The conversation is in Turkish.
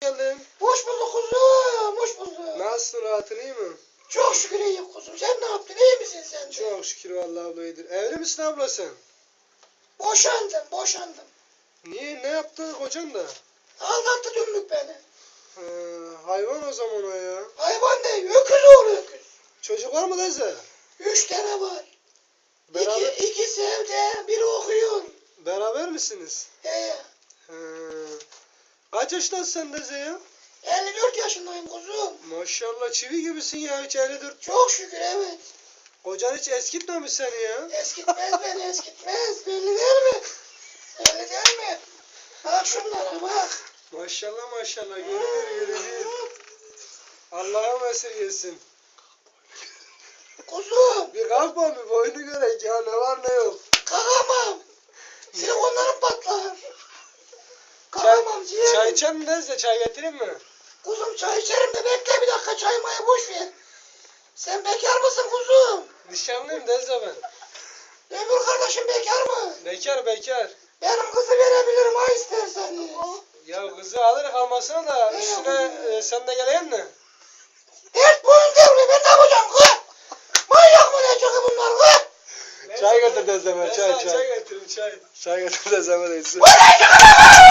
geldin. Hoş bulduk kuzum, hoş bulduk. Nasılsın rahatın iyi mi? Çok şükür iyiyim kuzum. Sen ne yaptın? İyi misin sen de? Çok şükür vallahi abla iyidir. Evli misin abla sen? Boşandım, boşandım. Niye ne yaptı kocan da? Aldattı dümbük beni. He, hayvan o zaman o ya. Hayvan değil, öküz oğlu öküz. Çocuk var mı teyze? Üç tane var. Beraber, İki, ikisi evde, biri okuyor. beraber misiniz? He. Kaç yaşındasın sen teyze ya? 54 yaşındayım kuzum. Maşallah çivi gibisin ya hiç 54. Çok şükür evet. Kocan hiç eskitmemiş seni ya. Eskitmez beni, eskitmez. Belli değil mi? Belli değil mi? Bak şunlara bak. Maşallah maşallah görünür görünür. Allah'a esirgesin. Kuzum, Bir kalkma bir boynu görek ya ne var ne yok. Çay, içer mi teyze çay getireyim mi? Kuzum çay içerim de bekle bir dakika çay mayı boş ver. Sen bekar mısın kuzum? Nişanlıyım teyze ben. Öbür kardeşim bekar mı? Bekar bekar. Benim kızı verebilirim ha istersen. Ya kızı alır kalmasına da üstüne e, sen de geleyen mi? Dert boyun devri ben ne yapacağım kız? Manyak mı ne çıkı bunlar kız? Çay getir teyzeme Ben çay çay. çay getireyim çay. Çay getir de içsin. Bu ne çıkı lan? Ne çıkı?